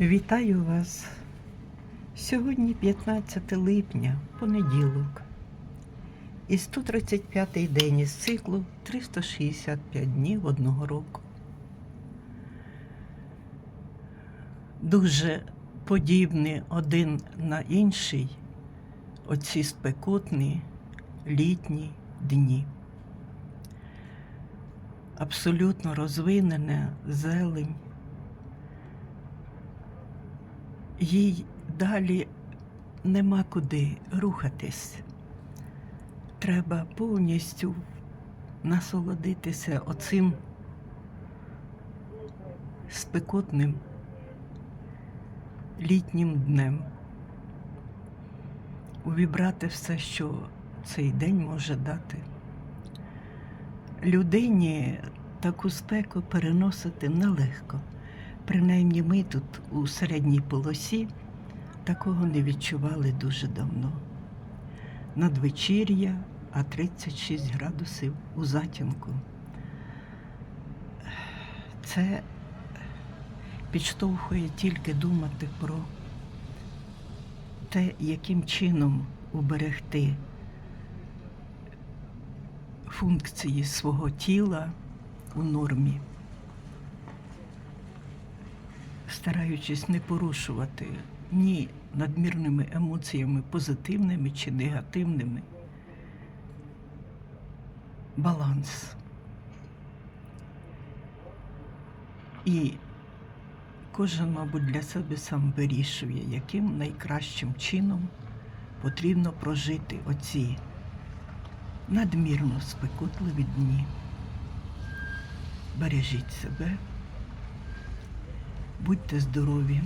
Вітаю вас. Сьогодні 15 липня, понеділок. І 135-й день із циклу 365 днів одного року. Дуже подібні один на інший оці спекотні літні дні. Абсолютно розвинена зелень. Їй далі нема куди рухатись. Треба повністю насолодитися оцим спекотним літнім днем, увібрати все, що цей день може дати. Людині таку спеку переносити нелегко. Принаймні ми тут у середній полосі такого не відчували дуже давно. Надвечір'я, а 36 градусів у затінку. Це підштовхує тільки думати про те, яким чином уберегти функції свого тіла у нормі стараючись не порушувати ні надмірними емоціями, позитивними чи негативними. Баланс. І кожен, мабуть, для себе сам вирішує, яким найкращим чином потрібно прожити оці надмірно спекотливі дні. Бережіть себе. Будьте здорові.